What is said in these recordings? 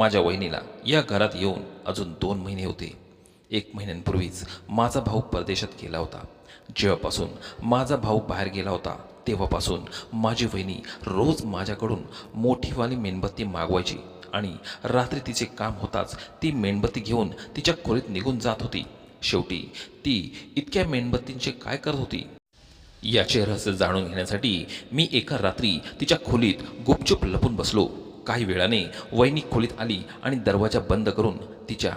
माझ्या वहिनीला या घरात येऊन अजून दोन महिने होते. एक महिन्यांपूर्वीच माझा भाऊ परदेशात गेला होता. जेव्हापासून माझा भाऊ बाहेर गेला होता तेव्हापासून माझी वहिनी रोज माझ्याकडून मोठीवाली मेणबत्ती मागवायची आणि रात्री तिचे काम होताच ती मेणबत्ती घेऊन तिच्या खोलीत निघून जात होती. शेवटी ती इतक्या मेणबत्तींचे काय करत होती? याचे रहस्य जाणून घेण्यासाठी मी एका रात्री तिच्या खोलीत गुपचूप लपून बसलो. काही वेळाने वहिनी खोलीत आली आणि दरवाजा बंद करून तिच्या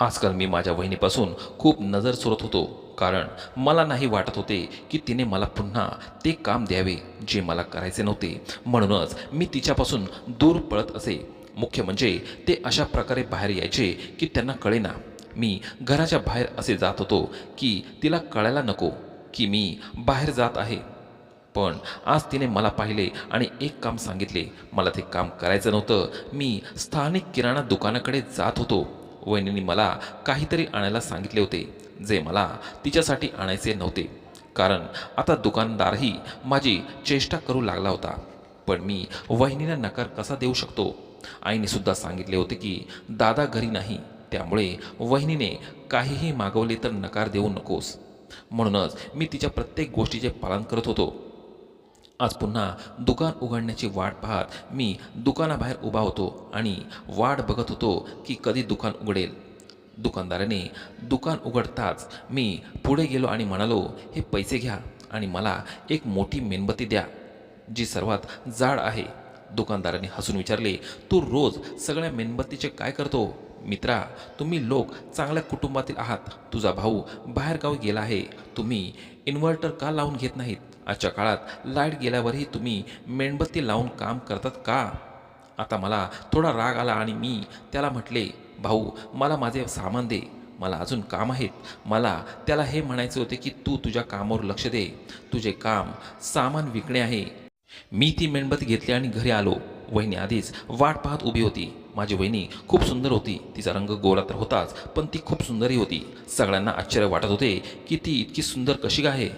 आजकाल मी माझ्या वहिनीपासून खूप नजर सोडत होतो. कारण मला नाही वाटत होते की तिने मला पुन्हा ते काम द्यावे जे मला करायचे नव्हते. म्हणूनच मी तिच्यापासून दूर पळत असे. मुख्य म्हणजे ते अशा प्रकारे बाहेर यायचे की त्यांना कळेना. मी घराच्या बाहेर असे जात होतो की तिला कळायला नको की मी बाहेर जात आहे. पण आज तिने मला पाहिले आणि एक काम सांगितले. मला ते काम करायचं नव्हतं. मी स्थानिक किराणा दुकानाकडे जात होतो. वहिनीने मला काहीतरी आणायला सांगितले होते जे मला तिच्यासाठी आणायचे नव्हते. कारण आता दुकानदारही माझी चेष्टा करू लागला होता. पण मी वहिनीला नकार कसा देऊ शकतो? आईने सुद्धा सांगितले होते की दादा घरी नाही त्यामुळे वहिनीने काहीही मागवले तर नकार देऊ नकोस. म्हणूनच मी तिच्या प्रत्येक गोष्टीचे पालन करत होतो. आज पुन्हा दुकान उघडण्याची वाट पाहत मी दुकानाबाहेर उभा होतो आणि वाट बघत होतो की कधी दुकान उघडेल. दुकानदाराने दुकान उघडताच मी पुढे गेलो आणि म्हणालो हे पैसे घ्या आणि मला एक मोठी मेणबत्ती द्या जी सर्वात जाड आहे. दुकानदाराने हसून विचारले तू रोज सगळ्या मेणबत्तीचे काय करतो? मित्रा तुम्ही लोक चांगल्या कुटुंबातील आहात. तुझा भाऊ बाहेरगावी गेला आहे. तुम्ही इन्व्हर्टर का लावून घेत नाहीत? आजच्या काळात लाइट गेल्यावरही तुम्ही मेणबत्ती लावून काम करतात का? आता मला थोडा राग आला आणि मी त्याला म्हटले भाऊ मला माझे सामान दे. मला अजून काम आहेत. मला त्याला हे म्हणायचे होते की तू तुझ्या कामावर लक्ष दे. तुझे काम सामान विकणे आहे. मी ती मेणबत्ती घेतली आणि घरी आलो. वहिनी आधीच वाट पाहत उभी होती. माझी वहिनी खूप सुंदर होती. तिचा रंग गोरा तर होताच पण ती खूप सुंदरही होती. सगळ्यांना आश्चर्य वाटत होते की ती इतकी सुंदर कशी आहे?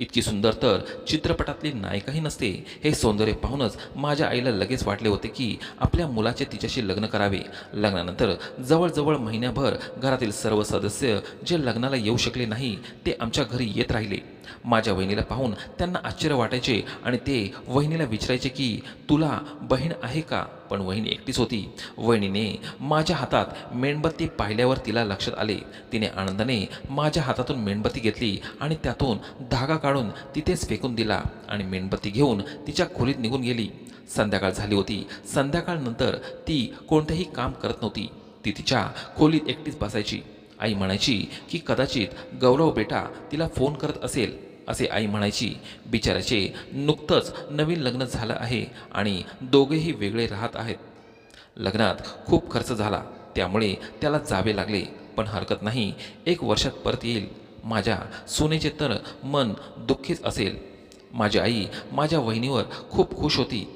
इतकी सुंदर तर चित्रपटातली नायिकाही नसते. हे सौंदर्य पाहूनच माझ्या आईला लगेच वाटले होते की आपल्या मुलाचे तिच्याशी लग्न करावे. लग्नानंतर जवळजवळ महिन्याभर घरातील सर्व सदस्य जे लग्नाला येऊ शकले नाही ते आमच्या घरी येत राहिले. माझ्या वहिनीला पाहून त्यांना आश्चर्य वाटायचे आणि ते वहिनीला विचारायचे की तुला बहीण आहे का? पण वहिनी एकटीच होती. वहिनीने माझ्या हातात मेणबत्ती पाहिल्यावर तिला लक्षात आले. तिने आनंदाने माझ्या हातातून मेणबत्ती घेतली आणि त्यातून धागा काढून तिथेच फेकून दिला आणि मेणबत्ती घेऊन तिच्या खोलीत निघून गेली. संध्याकाळ झाली होती. संध्याकाळनंतर ती कोणतेही काम करत नव्हती. ती तिच्या खोलीत एकटीच बसायची. आई म्हणायची की कदाचित गौरव बेटा तिला फोन करत असेल असे आई म्हणायची. बिचाराचे नुकतंच नवीन लग्न झालं आहे आणि दोघेही वेगळे राहत आहेत. लग्नात खूप खर्च झाला त्यामुळे त्याला जावे लागले पण हरकत नाही. एक वर्षात परत येईल. माझ्या सुनेचे तर मन दुःखीच असेल. माझी आई माझ्या वहिनीवर खूप खुश होती.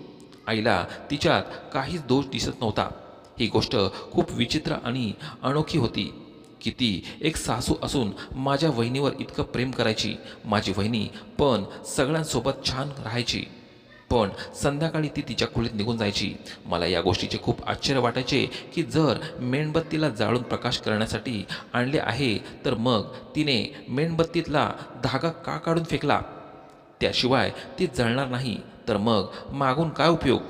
आईला तिच्यात काहीच दोष दिसत नव्हता. ही गोष्ट खूप विचित्र आणि अनोखी होती. की ती एक सासू असून माझ्या वहिनीवर इतकं प्रेम करायची माझी वहिनी पण सगळ्यांसोबत छान राहायची. पण संध्याकाळी ती तिच्या खोलीत निघून जायची. मला या गोष्टीचे खूप आश्चर्य वाटायचे की जर मेणबत्तीला जाळून प्रकाश करण्यासाठी आणले आहे तर मग तिने मेणबत्तीतला धागा का काढून फेकला? त्याशिवाय ती जळणार नाही तर मग मागून काय उपयोग?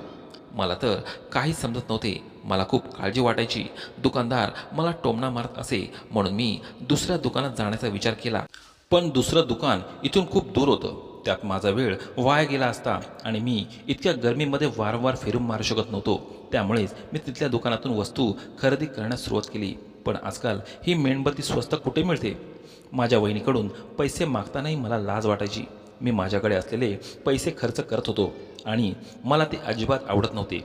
मला तर काहीच समजत नव्हते. मला खूप काळजी वाटायची. दुकानदार मला टोमणा मारत असे. म्हणून मी दुसऱ्या दुकानात जाण्याचा विचार केला. पण दुसरं दुकान इथून खूप दूर होतं. त्यात माझा वेळ वाया गेला असता आणि मी इतक्या गरमीमध्ये वारंवार फिरून मारू शकत नव्हतो. त्यामुळेच मी तिथल्या दुकानातून वस्तू खरेदी करण्यास सुरुवात केली. पण आजकाल ही मेणबत्ती स्वस्त कुठे मिळते? माझ्या वहिनीकडून पैसे मागतानाही मला लाज वाटायची. मी माझ्याकडे असलेले पैसे खर्च करत होतो आणि मला ते अजिबात आवडत नव्हते.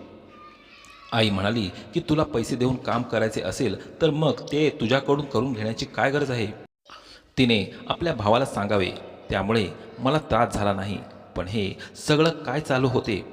आई म्हणाली की तुला पैसे देऊन काम करायचे असेल तर मग ते तुझ्याकडून करून घेण्याची काय गरज आहे? तिने आपल्या भावाला सांगावे त्यामुळे मला त्रास झाला नाही पण हे सगळं काय चालू होते?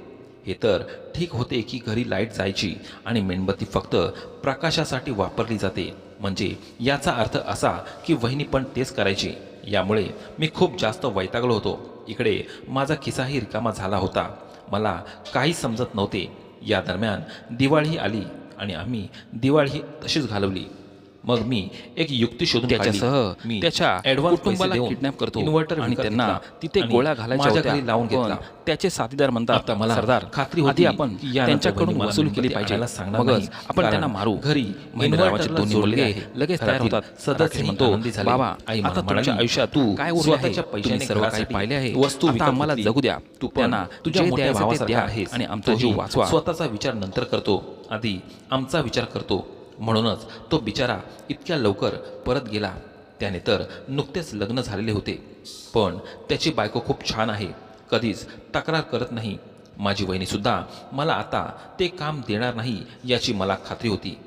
हे तर ठीक होते की घरी लाइट जायची आणि मेणबत्ती फक्त प्रकाशासाठी वापरली जाते. म्हणजे याचा अर्थ असा की वहिनी पण तेच करायची. यामुळे मी खूप जास्त वैतागलो होतो. इकडे माझा खिसाही रिकामा झाला होता. मला काही समजत नव्हते. या दरम्यान दिवाळी आली आणि आम्ही दिवाळीही तशीच घालवली. मग मी एक युक्ती शोधून त्याच्यासह. मी त्याच्या advance कुटुंबाला किडनॅप करतो inverter आणि त्यांना तिथे गोळ्या घालायच्या लावून घेतला. त्याचे साथीदार म्हणतात आता मला सरदार खात्री होती आपण त्यांच्याकडून वसूल केली पाहिजे. सांगणार मगच. आपण त्यांना मारू. घरी दोन्ही जोडले. मुलगे आहे. लगेच तयार होतात सदस्य म्हणतो. बाबा आई आता तुमच्या आयुष्यात तू काय आहे? स्वतःच्या पैशाने सर्व काही पाहिले आहे. वस्तू आम्हाला. जगू द्या. तू त्यांना तुझ्या मोठ्या द्या आहेस आणि आमचा जीव वाचवा. स्वतःचा विचार नंतर करतो. आधी आमचा विचार करतो. म्हणूनच तो बिचारा इतक्या लवकर परत गेला. त्याने तर नुकतेच लग्न झालेले होते. पण त्याची बायको खूप छान आहे. कधीच तक्रार करत नाही. माझी वहिनीसुद्धा मला आता ते काम देणार नाही याची मला खात्री होती.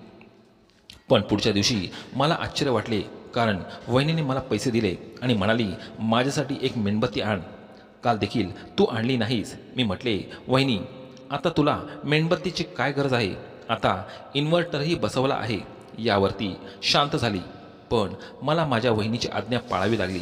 पण पुढच्या दिवशी मला आश्चर्य वाटले कारण वहिनीने मला पैसे दिले आणि म्हणाली माझ्यासाठी एक मेणबत्ती आण. काल देखील तू आणली नाहीस. मी म्हटले वहिनी आता तुला मेणबत्तीची काय गरज आहे? आता इन्व्हर्टरही बसवला आहे. यावरती शांत झाली. पण मला माझ्या वहिनीची आज्ञा पाळावी लागली.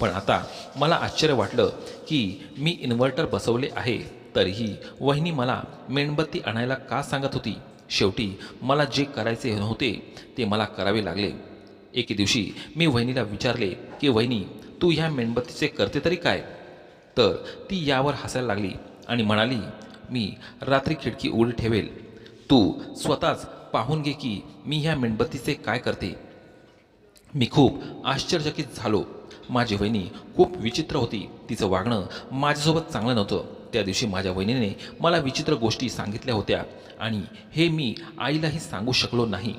पण आता मला आश्चर्य वाटलं की मी इन्व्हर्टर बसवले आहे तरीही वहिनी मला मेणबत्ती आणायला का सांगत होती? शेवटी मला जे करायचे नव्हते ते मला करावे लागले. एके दिवशी मी वहिनीला विचारले की वहिनी तू ह्या मेणबत्तीचे करते तरी काय? तर ती यावर हसायला लागली आणि म्हणाली मी रात्री खिडकी उघडी ठेवेल. तू स्वतःच पाहून घे की मी ह्या मेणबत्तीचे काय करते. मी खूप आश्चर्यचकित झालो. माझी वहिनी खूप विचित्र होती. तिचं वागणं माझ्यासोबत चांगलं नव्हतं. त्या दिवशी माझ्या वहिनीने मला विचित्र गोष्टी सांगितल्या होत्या आणि हे मी आईलाही सांगू शकलो नाही.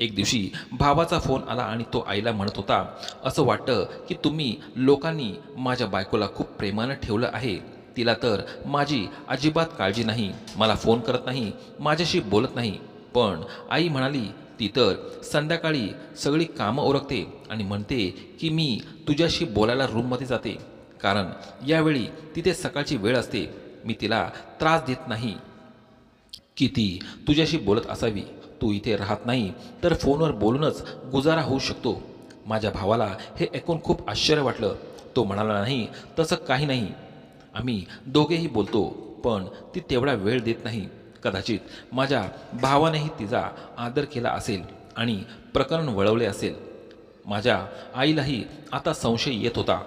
एक दिवशी भावाचा फोन आला आणि तो आईला म्हणत होता असं वाटतं की तुम्ही लोकांनी माझ्या बायकोला खूप प्रेमानं ठेवलं आहे. तिला तर माझी अजिबात काळजी नाही मला फोन करत नाही माझ्याशी बोलत नाही. पण आई म्हणाली ती तर संध्याकाळी सगळी कामं ओरखते आणि म्हणते की मी तुझ्याशी बोलायला रूममध्ये जाते. कारण यावेळी तिथे सकाळची वेळ असते. मी तिला त्रास देत नाही. की ती तुझ्याशी बोलत असावी. तू इथे राहत नाही तर फोनवर बोलूनच गुजारा होऊ शकतो. माझ्या भावाला हे ऐकून खूप आश्चर्य वाटलं. तो म्हणाला नाही तसं काही नाही. आम्ही दोघेही बोलतो पण ती तेवढा वेळ देत नाही. कदाचित माझ्या भावानेही तिचा आदर केला असेल आणि प्रकरण वळवले असेल. माझ्या आईलाही आता संशय येत होता.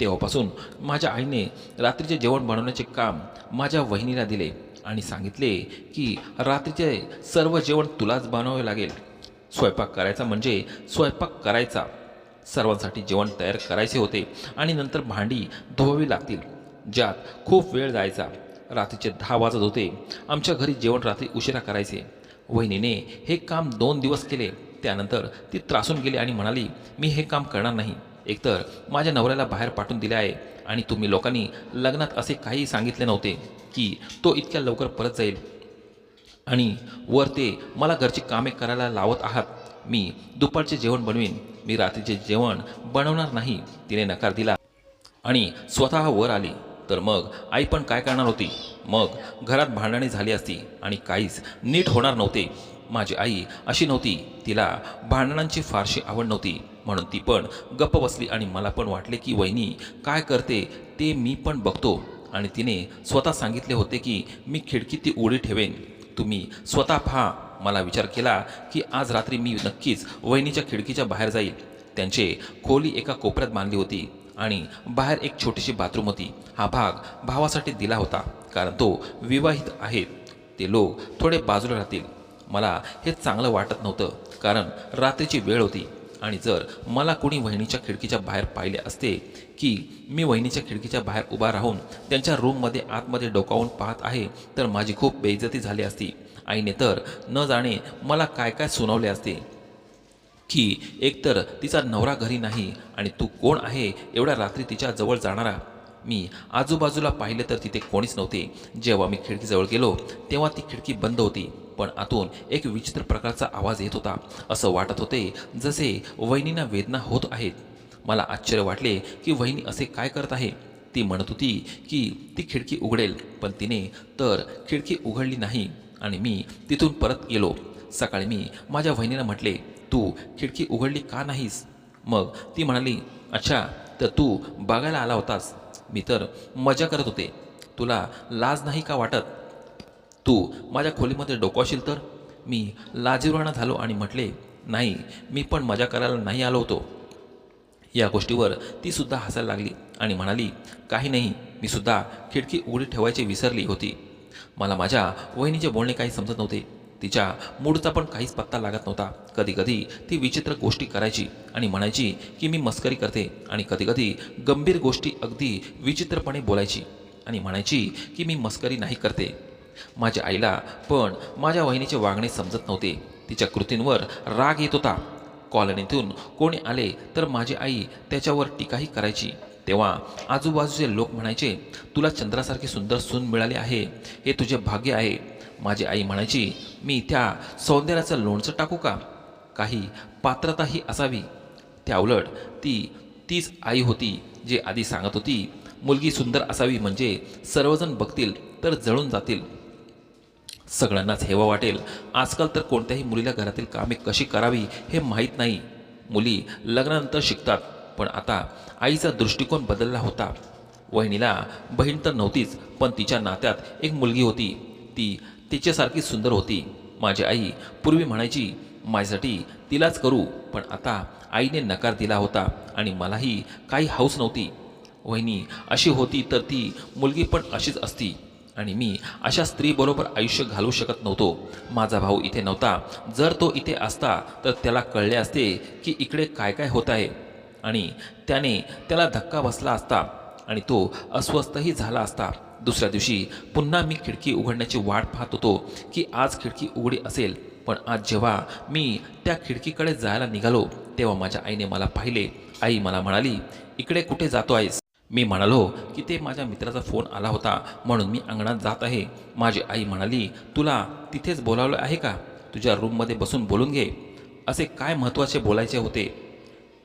तेव्हापासून माझ्या आईने रात्रीचे जेवण बनवण्याचे काम माझ्या वहिनीला दिले आणि सांगितले की रात्रीचे सर्व जेवण तुलाच बनवावे लागेल. स्वयंपाक करायचा म्हणजे स्वयंपाक करायचा. सर्वांसाठी जेवण तयार करायचे होते आणि नंतर भांडी धुवावी लागतील. ज्यात खूप वेळ जायचा. रात्रीचे दहा वाजत होते. आमच्या घरी जेवण रात्री उशिरा करायचे. वहिनीने हे काम दोन दिवस केले. त्यानंतर ती त्रासून गेली आणि म्हणाली मी हे काम करणार नाही. एकतर माझ्या नवऱ्याला बाहेर पाठवून दिले आहे आणि तुम्ही लोकांनी लग्नात असे काही सांगितले नव्हते की तो इतक्या लवकर परत जाईल. आणि वर ते मला घरची कामे करायला लावत आहात. मी दुपारचे जेवण बनवीन. मी रात्रीचे जेवण बनवणार नाही. तिने नकार दिला आणि स्वतः वर आली. तर मग आई पण काय करणार होती? मग घरात भांडणे झाली असती आणि काहीच नीट होणार नव्हते. माझी आई अशी नव्हती. तिला भांडणांची फारशी आवड नव्हती. म्हणून ती पण गप्प बसली आणि मला पण वाटले की वहिनी काय करते? ते मी पण बघतो. आणि तिने स्वतः सांगितले होते की मी खिडकी ती उडी ठेवेन. तुम्ही स्वतः पहा. मला विचार केला की आज रात्री मी नक्कीच वहिनीच्या खिडकीच्या बाहेर जाईल. त्यांचे खोली एका कोपऱ्यात बांधली होती. आणि बाहेर एक छोटीशी बाथरूम होती. हा भाग भावासाठी दिला होता कारण तो विवाहित आहे ते लोक थोडे बाजूला राहतील. मला हे चांगलं वाटत नव्हतं कारण रात्रीची वेळ होती. आणि जर मला कोणी वहिनीच्या खिडकीच्या बाहेर पाहिले असते की मी वहिनीच्या खिडकीच्या बाहेर उभा राहून त्यांच्या रूममध्ये आतमध्ये डोकावून पाहत आहे तर माझी खूप बेइज्जती झाली असती. आईने तर न जाणे मला काय काय सुनावले असते. की एकतर तिचा नवरा घरी नाही आणि तू कोण आहे एवढ्या रात्री तिच्या जवळ जाणारा? मी आजूबाजूला पाहिले तर तिथे कोणीच नव्हते. जेव्हा मी खिडकीजवळ गेलो तेव्हा ती खिडकी बंद होती. पण आतून एक विचित्र प्रकारचा आवाज येत होता. असं वाटत होते जसे वहिनींना वेदना होत आहेत. मला आश्चर्य वाटले की वहिनी असे काय करत आहे? ती म्हणत होती की ती खिडकी उघडेल पण तिने तर खिडकी उघडली नाही. आणि मी तिथून परत गेलो. सकाळी मी माझ्या वहिनीला म्हटले तू खिडकी उघडली का नाहीस? मग ती म्हणाली अच्छा तर तू बघायला आला होतास. मी तर मजा करत होते. तुला लाज नाही का वाटत? तू माझ्या खोलीमध्ये डोकावशील तर? मी लाजिरवाणा झालो आणि म्हटले नाही मी पण मजा करायला नाही आलो होतो. या गोष्टीवर ती सुद्धा हसायला लागली आणि म्हणाली काही नाही मी सुद्धा खिडकी उघडी ठेवायची विसरली होती. मला माझ्या वहिनीचे बोलणे काही समजत नव्हते. तिच्या मूडचा पण काहीच पत्ता लागत नव्हता. कधीकधी ती विचित्र गोष्टी करायची आणि म्हणायची की मी मस्करी करते आणि कधीकधी गंभीर गोष्टी अगदी विचित्रपणे बोलायची आणि म्हणायची की मी मस्करी नाही करते. माझ्या आईला पण माझ्या वहिनीचे वागणे समजत नव्हते. तिच्या कृतींवर राग येत होता. कॉलनीतून कोणी आले तर माझी आई त्याच्यावर टीकाही करायची. तेव्हा आजूबाजूचे लोक म्हणायचे तुला चंद्रासारखी सुंदर सून मिळाली आहे. हे तुझे भाग्य आहे. माझी आई म्हणायची मी त्या सौंदर्याचं लोणचं टाकू का? काही पात्रताही असावी. त्याउलट ती तीच आई होती जी आधी सांगत होती मुलगी सुंदर असावी म्हणजे सर्वजण बघतील तर जळून जातील. सगळ्यांनाच हेवा वाटेल. आजकाल तर कोणत्याही मुलीला घरातील कामे कशी करावी हे माहीत नाही. मुली लग्नानंतर शिकतात पण आता आईचा दृष्टिकोन बदलला होता. वहिनीला बहीण तर नव्हतीच पण तिच्या नात्यात एक मुलगी होती. ती तिच्यासारखी सुंदर होती. माझी आई पूर्वी म्हणायची माझ्यासाठी तिलाच करू पण आता आईने नकार दिला होता आणि मलाही काही हौस नव्हती. वहिनी अशी होती तर ती मुलगी पण अशीच असती आणि मी अशा स्त्रीबरोबर आयुष्य घालवू शकत नव्हतो. माझा भाऊ इथे नव्हता. जर तो इथे असता तर त्याला कळले असते की इकडे काय काय होत आहे आणि त्याने त्याला धक्का बसला असता आणि तो अस्वस्थही झाला असता. दुसऱ्या दिवशी पुन्हा मी खिडकी उघडण्याची वाट पाहत होतो की आज खिडकी उघडी असेल पण आज जेव्हा मी त्या खिडकीकडे जायला निघालो तेव्हा माझ्या आईने मला पाहिले. आई मला म्हणाली इकडे कुठे जातो आहेस? मी म्हणालो की ते माझ्या मित्राचा फोन आला होता म्हणून मी अंगणात जात आहे. माझी आई म्हणाली तुला तिथेच बोलावलं आहे का? तुझ्या रूममध्ये बसून बोलून घे. असे काय महत्त्वाचे बोलायचे होते?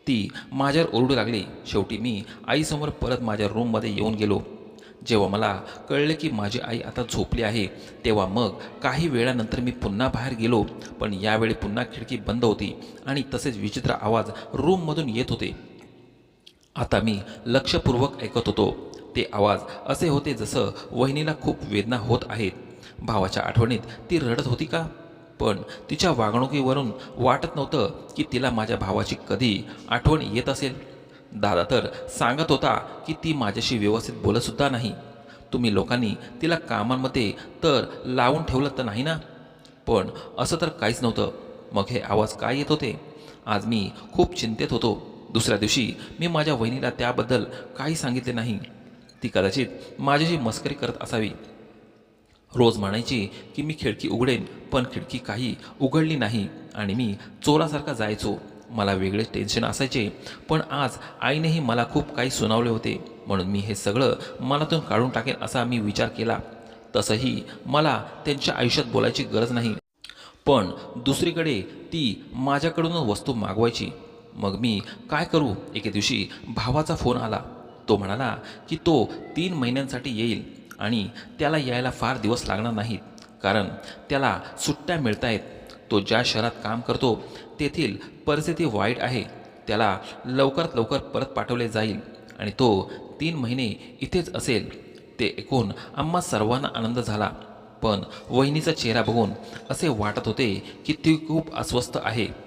ती माझ्यावर ओरडू लागली. शेवटी मी आईसमोर परत माझ्या रूममध्ये येऊन गेलो. जेव्हा मला कळले की माझी आई आता झोपली आहे तेव्हा मग काही वेळानंतर मी पुन्हा बाहेर गेलो. पण यावेळी पुन्हा खिडकी बंद होती आणि तसेच विचित्र आवाज रूममधून येत होते. आता मी लक्षपूर्वक ऐकत होतो. ते आवाज असे होते जसं वहिनीला खूप वेदना होत आहेत भावाच्या आठवणीत ती रडत होती का? पण तिच्या वागणुकीवरून वाटत नव्हतं की तिला माझ्या भावाची कधी आठवण येत असेल. दादा तर सांगत होता की ती माझ्याशी व्यवस्थित बोलतसुद्धा नाही. तुम्ही लोकांनी तिला कामांमध्ये तर लावून ठेवलं तर नाही ना? पण असं तर काहीच नव्हतं. मग हे आवाज काय येत होते? आज मी खूप चिंतेत होतो. दुसऱ्या दिवशी मी माझ्या वहिनीला त्याबद्दल काही सांगितले नाही. ती कदाचित माझ्याशी मस्करी करत असावी. रोज म्हणायची की मी खिडकी उघडेन पण खिडकी काही उघडली नाही आणि मी चोरासारखा जायचो. मला वेगळे टेन्शन असायचे. पण आज आईनेही मला खूप काही सुनावले होते. म्हणून मी हे सगळं मनातून काढून टाकेन असा मी विचार केला. तसंही मला त्यांच्या आयुष्यात बोलायची गरज नाही. पण दुसरीकडे ती माझ्याकडूनच वस्तू मागवायची. मग मी काय करू? एके दिवशी भावाचा फोन आला. तो म्हणाला की तो तीन महिन्यांसाठी येईल आणि त्याला यायला फार दिवस लागणार नाहीत. कारण त्याला सुट्ट्या मिळत आहेत तो ज्या शहरात काम करतो तेथील परिस्थिती वाईट आहे. त्याला लवकरात लवकर परत पाठवले जाईल आणि तो तीन महिने इथेच असेल. ते ऐकून आम्हा सर्वांना आनंद झाला. पण वहिनीचा चेहरा बघून असे वाटत होते की ती खूप अस्वस्थ आहे.